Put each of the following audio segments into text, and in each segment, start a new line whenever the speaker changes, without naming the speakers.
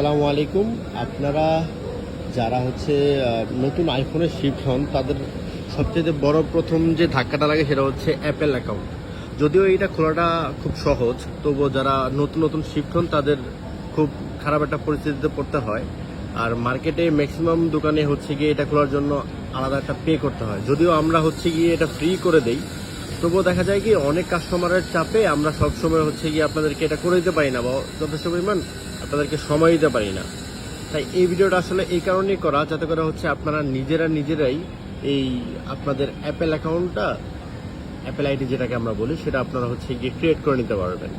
আসসালামু আলাইকুম। আপনারা যারা হচ্ছে নতুন আইফোনে শিফট হন, তাদের সবচেয়ে বড় প্রথম যে ধাক্কাটা লাগে সেটা হচ্ছে অ্যাপেল অ্যাকাউন্ট যদিও এটা খোলাটা খুব সহজ, তবুও যারা নতুন নতুন শিফট হন, তাদের খুব খারাপ একটা পরিস্থিতিতে পড়তে হয়। আর মার্কেটে ম্যাক্সিমাম দোকানে হচ্ছে গিয়ে এটা খোলার জন্য আলাদা একটা পে করতে হয়। যদিও আমরা হচ্ছে গিয়ে এটা ফ্রি করে দেই, তবুও দেখা যায় কি, অনেক কাস্টমারের চাপে আমরা সবসময় হচ্ছে গিয়ে আপনাদেরকে এটা করে দিতে পারি না বা যথেষ্ট পরিমাণ আপনাদেরকে সময় দিতে পারি না। তাই এই ভিডিওটা আসলে এই কারণেই করা, যাতে করে হচ্ছে আপনারা নিজেরা নিজেরাই এই আপনাদের অ্যাপেল অ্যাকাউন্টটা অ্যাপেল আইডি যেটাকে আমরা বলি, সেটা আপনারা হচ্ছে গিয়ে ক্রিয়েট করে নিতে পারবেন।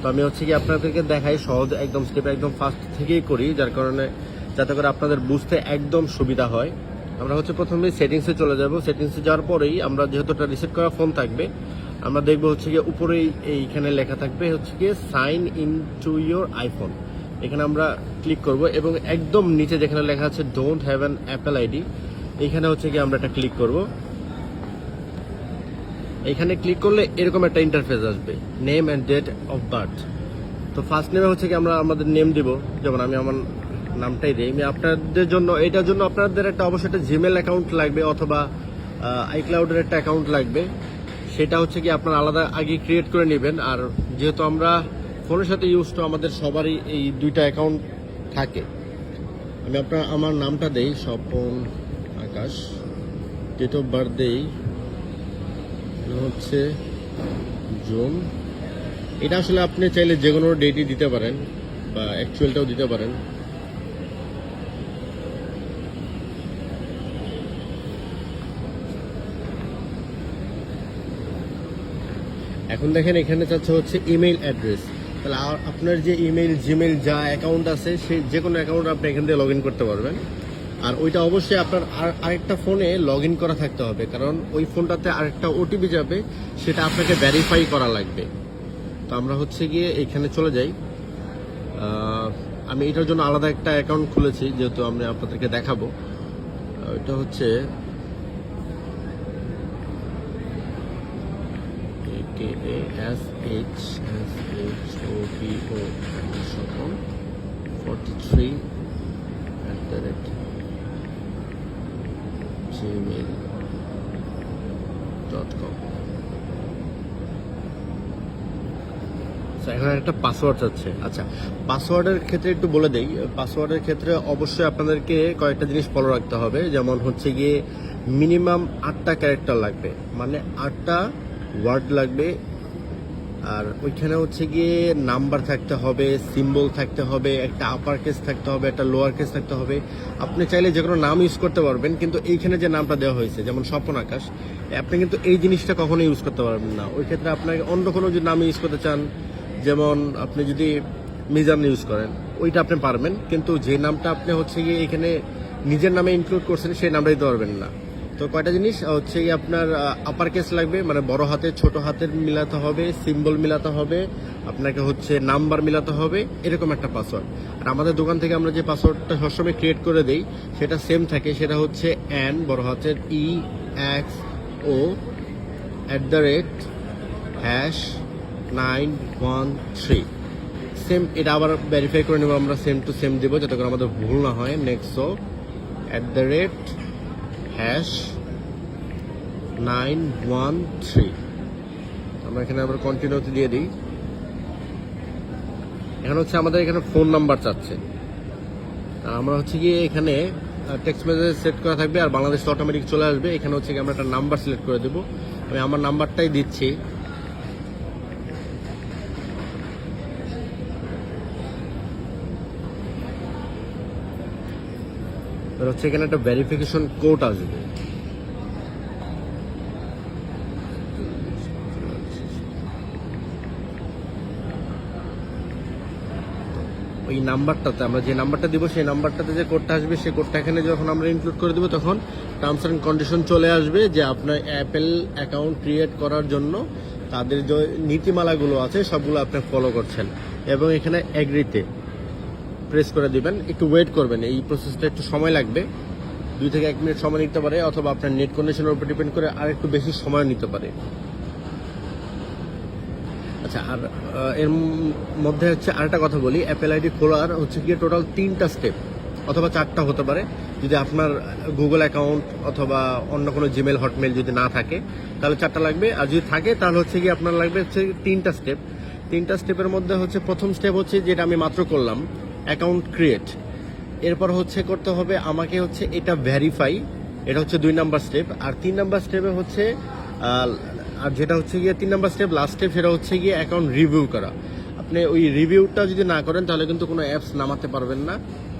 তো আমি হচ্ছে কি আপনাদেরকে দেখাই, সহজ একদম স্টেপ একদম ফাস্ট থেকেই করি, যার কারণে যাতে করে আপনাদের বুঝতে একদম সুবিধা হয়। আমরা হচ্ছে প্রথমে সেটিংসে চলে যাব। সেটিংসে যাওয়ার পরেই আমরা যেহেতু একটা রিসেট করা ফোন থাকবে, আমরা দেখব হচ্ছে গিয়ে উপরেই এইখানে লেখা থাকবে হচ্ছে গিয়ে sign in to your iPhone এখানে আমরা ক্লিক করব এবং একদম নিচে যেখানে লেখা আছে don't have an Apple ID এইখানে হচ্ছে গিয়ে আমরা একটা ক্লিক করব। এখানে ক্লিক করলে এরকম একটা ইন্টারফেস আসবে name and date of birth তো ফার্স্ট নেমে হচ্ছে কি আমরা আমাদের নেম দিব, যেমন আমি আমার নামটাই দিই। আমি আপনাদের জন্য, এটার জন্য আপনাদের একটা অবশ্যই একটা জিমেল অ্যাকাউন্ট লাগবে অথবা আইক্লাউডের একটা অ্যাকাউন্ট লাগবে। সেটা হচ্ছে কি আপনার আলাদা আগে ক্রিয়েট করে নেবেন। আর যেহেতু আমরা ফোনের সাথে ইউজ তো আমাদের সবারই এই দুইটা অ্যাকাউন্ট থাকে। আমি আপনার, আমার নামটা দেই, Swapan Akash. Date of birth দেই হচ্ছে জুন। এটা আসলে আপনি চাইলে যে কোনো ডেটই দিতে পারেন, বা অ্যাকচুয়ালটাও দিতে পারেন। এখন দেখেন এখানে চাচ্ছে হচ্ছে ইমেল অ্যাড্রেস তাহলে আপনার যে ইমেল জিমেল যা অ্যাকাউন্ট আছে সেই যে কোনো অ্যাকাউন্ট আপনি এখান থেকে লগ ইন করতে পারবেন। আর ওইটা অবশ্যই আপনার আর আরেকটা ফোনে লগ ইন করা থাকতে হবে, কারণ ওই ফোনটাতে আরেকটা ওটিপি যাবে, সেটা আপনাকে ভ্যারিফাই করা লাগবে। তো আমরা হচ্ছে গিয়ে এখানে চলে যাই। আমি এটার জন্য আলাদা একটা অ্যাকাউন্ট খুলেছি, যেহেতু আমি আপনাদেরকে দেখাবো। এটা হচ্ছে S H S Swapan forty three at the rate gmail dot com এখন একটা পাসওয়ার্ড চাচ্ছে আচ্ছা পাসওয়ার্ডের ক্ষেত্রে একটু বলে দেই। পাসওয়ার্ডের ক্ষেত্রে অবশ্যই আপনাদেরকে কয়েকটা জিনিস ফলো রাখতে হবে। যেমন হচ্ছে গিয়ে মিনিমাম আটটা ক্যারেক্টার লাগবে। মানে আটটা ওয়ার্ড লাগবে। আর ওইখানে হচ্ছে গিয়ে নাম্বার থাকতে হবে সিম্বল থাকতে হবে, একটা আপার কেস থাকতে হবে, একটা লোয়ার কেস থাকতে হবে। আপনি চাইলে যে কোনো নাম ইউজ করতে পারবেন, কিন্তু এইখানে যে নামটা দেওয়া হয়েছে, যেমন স্বপন আকাশ, আপনি কিন্তু এই জিনিসটা কখনো ইউজ করতে পারবেন না। ওই ক্ষেত্রে আপনাকে অন্য কোনো যদি নাম ইউজ করতে চান, যেমন আপনি যদি মিজান ইউজ করেন, ওইটা আপনি পারবেন, কিন্তু যে নামটা আপনি হচ্ছে গিয়ে এখানে নিজের নামে ইনক্লুড করছেন, সেই নামটা দিতে পারবেন না। তো কয়টা জিনিস? হচ্ছে আপনার আপার কেস লাগবে মানে বড় হাতের ছোট হাতের মিলাতে হবে সিম্বল মিলাতে হবে, আপনাকে হচ্ছে নাম্বার মিলাতে হবে, এরকম একটা পাসওয়ার্ড আর আমাদের দোকান থেকে আমরা যে পাসওয়ার্ডটা সবসময় ক্রিয়েট করে দেই, সেটা সেম থাকে, সেটা হচ্ছে এন বড় হাতের E X O at the rate hash nine one three same এটা আবার ভেরিফাই করে নেব, আমরা সেম টু সেম দেবো, যাতে করে আমাদের ভুল না হয়। Next at the rate hash nine one three আমরা এখানে আবার কন্টিনিউতে দিয়ে দিই। এখন হচ্ছে আমাদের এখানে ফোন নাম্বার চাচ্ছে। আমরা হচ্ছে গিয়ে এখানে টেক্সট মেসেজ সেট করা থাকবে আর বাংলাদেশ অটোমেটিক চলে আসবে। এখানে হচ্ছে গিয়ে আমরা একটা নাম্বার সিলেক্ট করে দেবো। আমি আমার নাম্বারটাই দিচ্ছি। হচ্ছে এখানে একটা ভেরিফিকেশন কোড আসবে। ওই নাম্বারটাতে, আমরা যে নাম্বারটা দিব, সেই নাম্বারটাতে যে কোডটা আসবে, সেই কোডটা এখানে যখন আমরা ইনক্লুড করে দিব, তখন টার্মস অ্যান্ড কন্ডিশন চলে আসবে যে আপনার অ্যাপেল অ্যাকাউন্ট ক্রিয়েট করার জন্য তাদের যে নীতিমালাগুলো আছে, সবগুলো আপনি ফলো করছেন। এবং এখানে অ্যাগ্রিতে প্রেস করে দিবেন। একটু ওয়েট করবেন। এই প্রসেসটা একটু সময় লাগবে। দুই থেকে এক মিনিট সময় নিতে পারে, অথবা আপনার নেট কন্ডিশনের উপর ডিপেন্ড করে আর একটু বেশি সময় নিতে পারে। আচ্ছা আর এর মধ্যে হচ্ছে আরেকটা কথা বলি। অ্যাপেল আইডি খোলার হচ্ছে গিয়ে টোটাল তিনটা স্টেপ অথবা চারটা হতে পারে। যদি আপনার গুগল অ্যাকাউন্ট অথবা অন্য কোনো জিমেল হটমেল যদি না থাকে, তাহলে চারটা লাগবে। আর যদি থাকে, তাহলে হচ্ছে গিয়ে আপনার লাগবে হচ্ছে তিনটা স্টেপ তিনটা স্টেপের মধ্যে হচ্ছে প্রথম স্টেপ হচ্ছে যেটা আমি মাত্র করলাম। Account create. এরপর হচ্ছে করতে হবে আমাকে হচ্ছে এটা ভেরিফাই এটা হচ্ছে দুই নাম্বার স্টেপ আর তিন নাম্বার স্টেপে হচ্ছে আর যেটা হচ্ছে গিয়ে তিন নাম্বার স্টেপ লাস্ট স্টেপ সেটা হচ্ছে গিয়ে অ্যাকাউন্ট রিভিউ করা। আপনি ওই রিভিউটা যদি না করেন, তাহলে কিন্তু কোনো অ্যাপস নামাতে পারবেন না।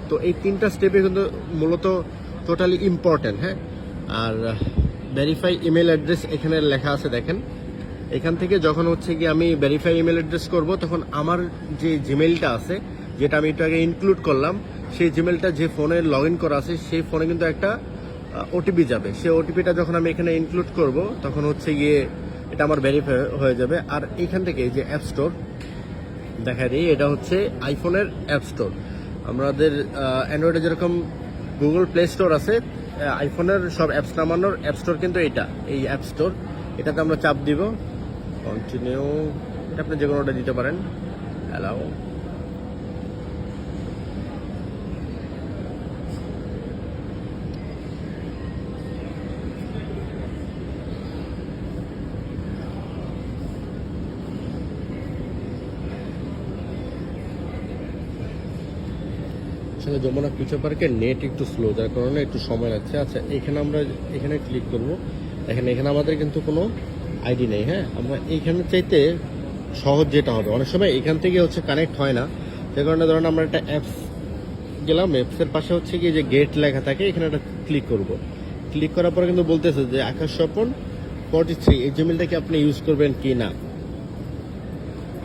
তো এই তিনটা স্টেপে কিন্তু মূলত টোটালি ইম্পর্টেন্ট হ্যাঁ? আর ভেরিফাই ইমেল অ্যাড্রেস এখানে লেখা আছে, দেখেন। এখান থেকে যখন হচ্ছে কি আমি ভেরিফাই ইমেল অ্যাড্রেস করব, তখন আমার যে জিমেলটা আছে যেটা আমি একটু আগে ইনক্লুড করলাম, সেই জিমেলটা যে ফোনে লগ ইন করা আছে, সেই ফোনে কিন্তু একটা ওটিপি যাবে। সেই ওটিপিটা যখন আমি এখানে ইনক্লুড করব, তখন হচ্ছে গিয়ে এটা আমার ভেরিফাই হয়ে যাবে। আর এখান থেকে যে অ্যাপ স্টোর দেখা দিই, এটা হচ্ছে আইফোনের অ্যাপ স্টোর আমাদের অ্যান্ড্রয়েডে যেরকম গুগল প্লে স্টোর আছে আইফোনের সব অ্যাপস নামানোর অ্যাপ স্টোর কিন্তু এটা, এই অ্যাপ স্টোর এটাতে আমরা চাপ দিব। কন্টিনিউ এটা আপনি যে কোনোটা দিতে পারেন। অ্যালাউ আসলে যমুনা ফিউচার পার্কের নেট একটু স্লো যার কারণে একটু সময় লাগছে। আচ্ছা এখানে আমরা এখানে ক্লিক করব। এখানে এখানে আমাদের কিন্তু কোনো আইডি নেই হ্যাঁ? আমরা এইখানে চাইতে সহজ যেটা হবে। অনেক সময় এখান থেকে হচ্ছে কানেক্ট হয় না। যে কারণে ধরেন আমরা একটা অ্যাপস গেলাম অ্যাপসের পাশে হচ্ছে কি যে গেট লেখা থাকে, এখানে একটা ক্লিক করব। ক্লিক করার পরে কিন্তু বলতেছে যে আকাশ স্বপন ফর্টি থ্রি এই জিমেলটাকে আপনি ইউজ করবেন কি না?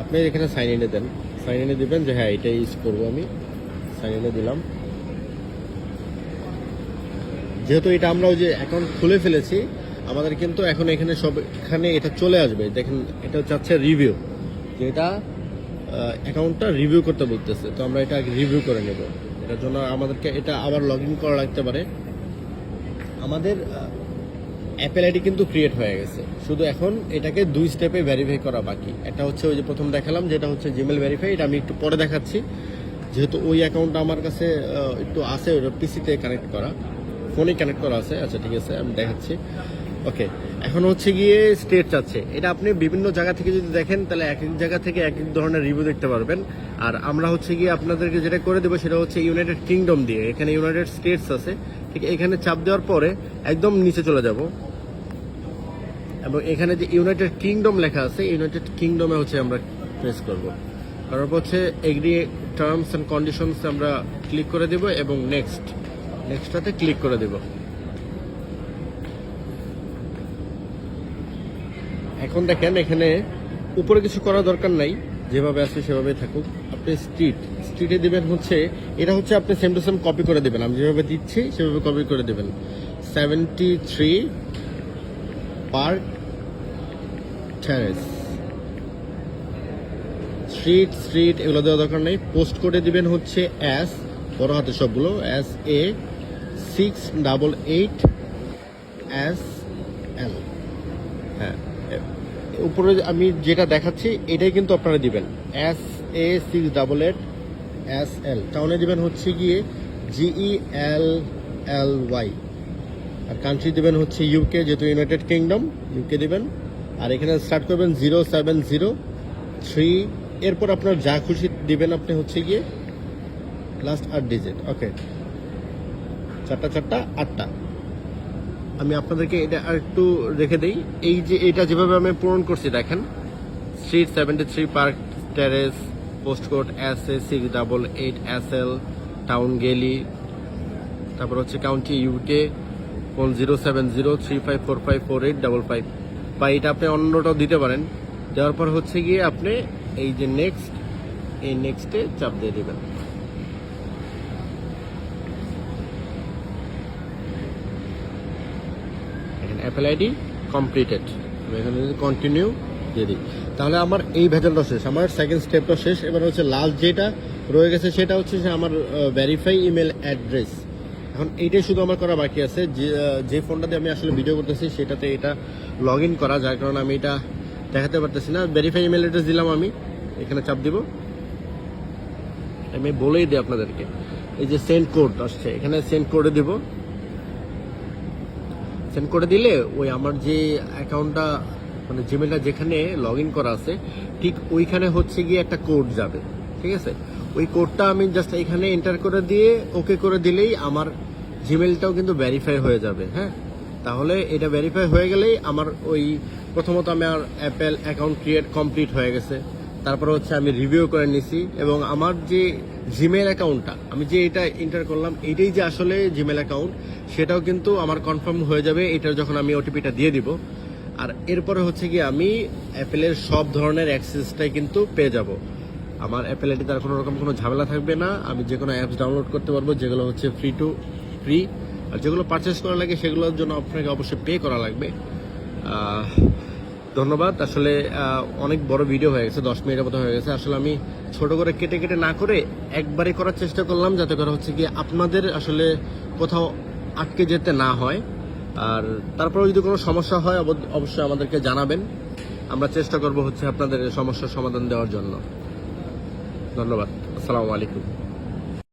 আপনি এখানে সাইন ইনে দেন। সাইন ইনে দিবেন যে হ্যাঁ এটা ইউজ করব আমি। সাইন দিলাম। যেহেতু এটা আমরা ওই যে অ্যাকাউন্ট খুলে ফেলেছি, আমাদের কিন্তু এখন এখানে সব এখানে এটা চলে আসবে। দেখেন, এটা হচ্ছে রিভিউ যেটা অ্যাকাউন্টটা রিভিউ করতে বলতেছে। তো আমরা এটা রিভিউ করে নেব। এটার জন্য আমাদেরকে এটা আবার লগ ইন করা লাগতে পারে। আমাদের অ্যাপেল আইডি কিন্তু ক্রিয়েট হয়ে গেছে। শুধু এখন এটাকে দুই স্টেপে ভেরিফাই করা বাকি। একটা হচ্ছে ওই যে প্রথম দেখালাম, যেটা হচ্ছে জিমেল ভেরিফাই এটা আমি একটু পরে দেখাচ্ছি। যেহেতু ওই অ্যাকাউন্টটা আমার কাছে একটু আছে ওটা পিসিতে কানেক্ট করা। ফোনে কানেক্ট করা আছে। আচ্ছা ঠিক আছে, আমি দেখাচ্ছি। ওকে এখন হচ্ছে গিয়ে স্টেট চাচ্ছে এটা আপনি বিভিন্ন জায়গা থেকে যদি দেখেন, তাহলে এক এক জায়গা থেকে এক এক ধরনের রিভিউ দেখতে পারবেন। আর আমরা হচ্ছে গিয়ে আপনাদেরকে যেটা করে দেবো, সেটা হচ্ছে ইউনাইটেড কিংডম দিয়ে। এখানে ইউনাইটেড স্টেটস আছে। ঠিক এখানে চাপ দেওয়ার পরে একদম নিচে চলে যাব। এবং এখানে যে ইউনাইটেড কিংডম লেখা আছে ইউনাইটেড কিংডমে হচ্ছে আমরা প্রেস করব। তারপর হচ্ছে এগ্রি টার্মস অ্যান্ড কন্ডিশনস আমরা ক্লিক করে দেব এবং নেক্সট নেক্সটটাতে ক্লিক করে দেব। এখন দেখেন এখানে উপরে কিছু করার দরকার নাই, যেভাবে আছে সেভাবে থাকুক। আপনি স্ট্রিট স্ট্রিটে দেবেন হচ্ছে, এটা হচ্ছে আপনি সেম টু সেম কপি করে দেবেন। আমি যেভাবে দিচ্ছি, সেভাবে কপি করে দেবেন। Seventy three park terrace street street এগুলো দেওয়ার দরকার নেই। পোস্ট করে দিবেন হচ্ছে এস বড় হাতে সবগুলো S A six double eight S L হ্যাঁ উপরে আমি যেটা দেখাচ্ছি, এটাই কিন্তু আপনারা দিবেন। S A six double eight S L টাউনে দিবেন হচ্ছে গিয়ে জিই এল এল ওয়াই আর কান্ট্রি দিবেন হচ্ছে ইউকে যেহেতু ইউনাইটেড কিংডম ইউকে দেবেন। আর এখানে স্টার্ট করবেন জিরো সেভেন জিরো থ্রি এরপর আপনার যা খুশি দিবেন আপনি হচ্ছে গিয়ে লাস্ট আট ডিজিট ওকে চারটা চারটা, আটটা। আমি আপনাদেরকে এটা আর একটু রেখে দিই। এই যে এটা যেভাবে আমি পূরণ করছি, দেখেন street seventy three park terrace post code S A six double eight S L town গেলি তারপর হচ্ছে county UK phone zero seven zero three five four five four eight double five বা এটা আপনি অন্যটাও দিতে পারেন। দেওয়ার পর হচ্ছে গিয়ে আপনি এই যে নেক্সট এই নেক্সটে চাপ দিয়ে দেবেন। অ্যাপেল আইডি কমপ্লিটেড এখানে যদি কন্টিনিউ দিয়ে দিই। তাহলে আমার এই ভেজালটা শেষ, আমার সেকেন্ড স্টেপটা শেষ। এবার হচ্ছে লাস্ট যেটা রয়ে গেছে সেটা হচ্ছে যে আমার ভেরিফাই ইমেল অ্যাড্রেস এখন এইটাই শুধু আমার করা বাকি আছে। যে যে ফোনটাতে আমি আসলে ভিডিও করতেছি, সেটাতে এটা লগ ইন করা, যার কারণে আমি এটা দেখাতে পারতেছি না। ভেরিফাই ইমেল অ্যাড্রেস দিলাম আমি। এখানে চাপ দিব। আমি বলেই দিই আপনাদেরকে। এই যে সেন্ড কোড আসছে, এখানে সেন্ড করে দিব। সেন্ড করে দিলে ওই আমার যে অ্যাকাউন্টটা মানে জিমেলটা যেখানে লগ ইন করা আছে, ঠিক ওইখানে হচ্ছে গিয়ে একটা কোড যাবে। ঠিক আছে? ওই কোডটা আমি জাস্ট এখানে এন্টার করে দিয়ে ওকে করে দিলেই আমার জিমেলটাও কিন্তু ভেরিফাই হয়ে যাবে। হ্যাঁ? তাহলে এটা ভেরিফাই হয়ে গেলেই আমার ওই প্রথমত আমার অ্যাপেল অ্যাকাউন্ট ক্রিয়েট কমপ্লিট হয়ে গেছে। তারপর হচ্ছে আমি রিভিউ করে নিছি এবং আমার যে জিমেল অ্যাকাউন্টটা আমি যে এটা এন্টার করলাম, এটাই যে আসলে জিমেল অ্যাকাউন্ট সেটাও কিন্তু আমার কনফার্ম হয়ে যাবে, এটার যখন আমি ওটিপিটা দিয়ে দিব। আর এরপরে হচ্ছে কি আমি অ্যাপেলের সব ধরনের অ্যাক্সেসটাই কিন্তু পেয়ে যাব। আমার অ্যাপেল আইডি তার কোনো রকম কোনো ঝামেলা থাকবে না, আমি যে কোনো অ্যাপস ডাউনলোড করতে পারব, যেগুলো হচ্ছে ফ্রি টু ফ্রি আর যেগুলো পারচেস করা লাগে সেগুলোর জন্য আপনাকে অবশ্যই পে করা লাগবে। ধন্যবাদ। আসলে অনেক বড় ভিডিও হয়ে গেছে, দশ মিনিটের মতো হয়ে গেছে। আসলে আমি ছোট করে কেটে কেটে না করে একবারে করার চেষ্টা করলাম, যাতে করে হচ্ছে কি আপনাদের আসলে কোথাও আটকে যেতে না হয়। আর তারপরেও যদি কোনো সমস্যা হয়, অব- অবশ্যই আমাদেরকে জানাবেন। আমরা চেষ্টা করব হচ্ছে আপনাদের সমস্যার সমাধান দেওয়ার জন্য। ধন্যবাদ। আসসালামু আলাইকুম।